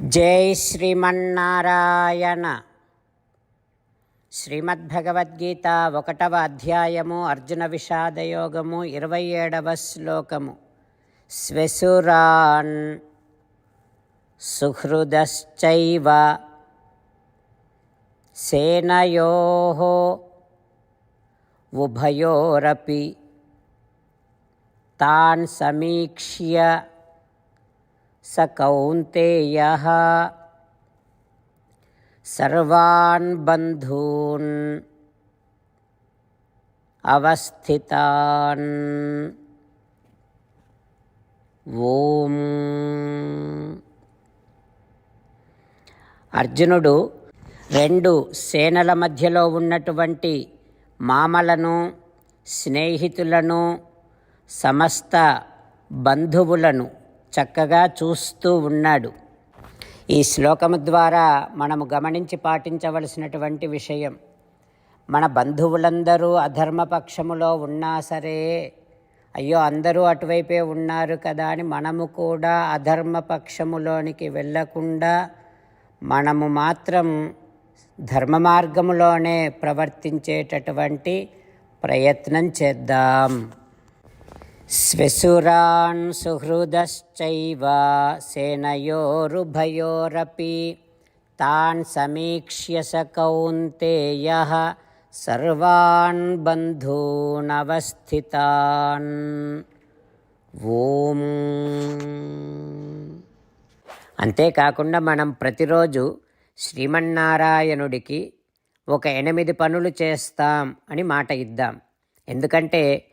జై శ్రీమన్నారాయణ. శ్రీమద్భగవద్గీత ఒకటవ అధ్యాయము అర్జున విషాదయోగము ఇరవై ఏడవ శ్లోకము. స్వసురాన్ సుహృదశ్చైవ సేనయో ఉభయోరపి తాన్ సమీక్ష్య स कौन्तेयः सर्वान् बन्धून् अवस्थितान् ఓం అర్జునుడు రెండు సేనల మధ్యలో ఉన్నటువంటి మామలను స్నేహితులను సమస్త బంధువులను చక్కగా చూస్తూ ఉన్నాడు. ఈ శ్లోకము ద్వారా మనము గమనించి పాటించవలసినటువంటి విషయం. మన బంధువులందరూ అధర్మపక్షములో ఉన్నా సరే అయ్యో అందరూ అటువైపే ఉన్నారు కదా అని మనము కూడా అధర్మపక్షములోనికి వెళ్ళకుండా మనము మాత్రం ధర్మ మార్గములోనే ప్రవర్తించేటటువంటి ప్రయత్నం చేద్దాం. స్వసురాన్ సుహృదశ్చైవ సేనయోరుభయోరపి. తాన్ సమీక్ష్య స కౌంతేయ సర్వాన్ బంధూనవస్థితాన్. ఓం. అంతేకాకుండా మనం ప్రతిరోజు శ్రీమన్నారాయణుడికి ఒక ఎనిమిది పనులు చేస్తాం అని మాట ఇద్దాం. ఎందుకంటే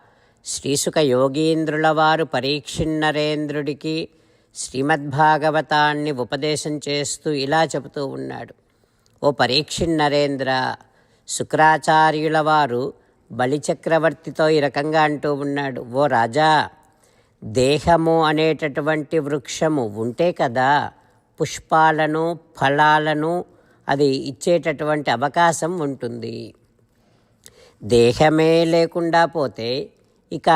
శ్రీసుక యోగీంద్రుల వారు పరీక్షిన్నరేంద్రుడికి శ్రీమద్భాగవతాన్ని ఉపదేశం చేస్తూ ఇలా చెబుతూ ఉన్నాడు. ఓ పరీక్షిన్నరేంద్ర శుక్రాచార్యుల వారు బలిచక్రవర్తితో ఈ రకంగా అంటూ ఉన్నాడు. ఓ రాజా దేహము అనేటటువంటి వృక్షము ఉంటే కదా పుష్పాలను ఫలాలను అది ఇచ్చేటటువంటి అవకాశం ఉంటుంది. దేహమే లేకుండా పోతే ఇక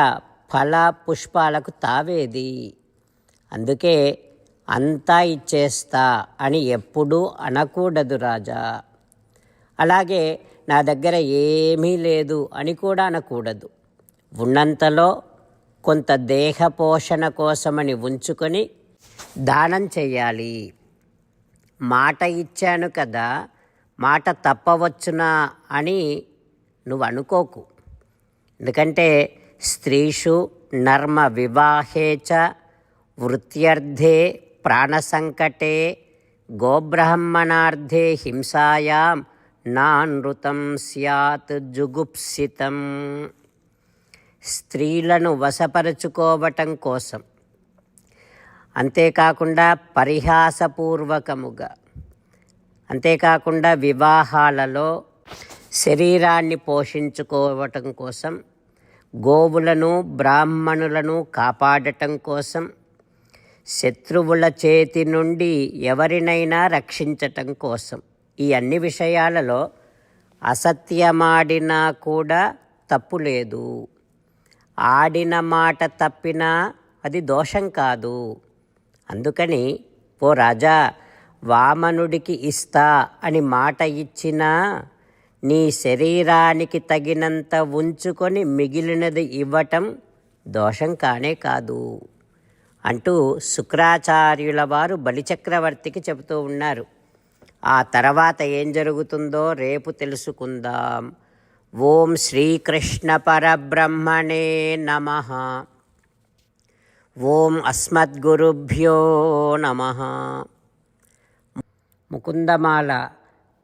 ఫల పుష్పాలకు తావేది? అందుకే అంతా ఇచ్చేస్తా అని ఎప్పుడూ అనకూడదు రాజా. అలాగే నా దగ్గర ఏమీ లేదు అని కూడా అనకూడదు. ఉన్నంతలో కొంత దేహ పోషణ కోసమని ఉంచుకొని దానం చెయ్యాలి. మాట ఇచ్చాను కదా మాట తప్పవచ్చునా అని నువ్వు అనుకోకు ఎందుకంటే స్త్రీషు నర్మ వివాహే చ వృత్యర్థే ప్రాణసంకటే గోబ్రహ్మణార్థే హింసాయాం నానృతం స్యాత్ జుగుప్సితం. స్త్రీలను వశపరుచుకోవటం కోసం. అంతేకాకుండా పరిహాసపూర్వకముగా. అంతేకాకుండా వివాహాలలో శరీరాన్ని పోషించుకోవటం కోసం గోవులను బ్రాహ్మణులను కాపాడటం కోసం శత్రువుల చేతి నుండి ఎవరినైనా రక్షించటం కోసం. ఈ అన్ని విషయాలలో అసత్యమాడినా కూడా తప్పు లేదు. ఆడిన మాట తప్పినా అది దోషం కాదు. అందుకని ఓ రాజా వామనుడికి ఇస్తా అని మాట ఇచ్చినా నీ శరీరానికి తగినంత ఉంచుకొని మిగిలినది ఇవ్వటం దోషం కానే కాదు. అంటూ శుక్రాచార్యుల వారు బలిచక్రవర్తికి చెబుతూ ఉన్నారు. ఆ తర్వాత ఏం జరుగుతుందో రేపు తెలుసుకుందాం. ఓం శ్రీకృష్ణ పరబ్రహ్మణే నమ. ఓం అస్మద్గురుభ్యో నమ. ముకుందమాల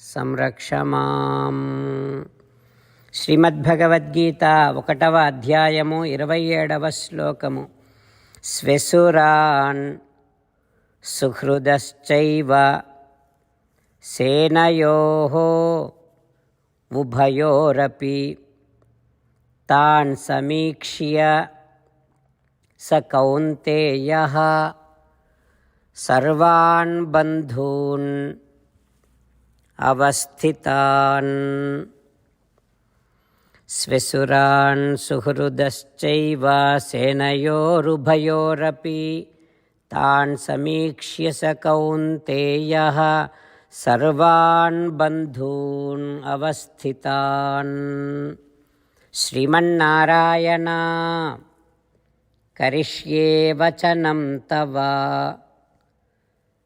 సంరక్ష మాం. శ్రీమద్భగవద్గీత ఒకటవ అధ్యాయము ఇరవై ఏడవ శ్లోకము. స్వెసురాన్ సుహృదశ్చైవ సేనయో ఉభయోరపి. తాన్ సమీక్ష్య స కౌంతేయः. సర్వాన్ బంధూన్ अवस्थितान् स्वसुरान् सुहृदश्चैव सेनयोरुभयोरपि तान् समीक्ष्य स कौन्तेयः सर्वान् बन्धून् अवस्थितान् श्रीमन्नारायण करिष्ये वचनं तव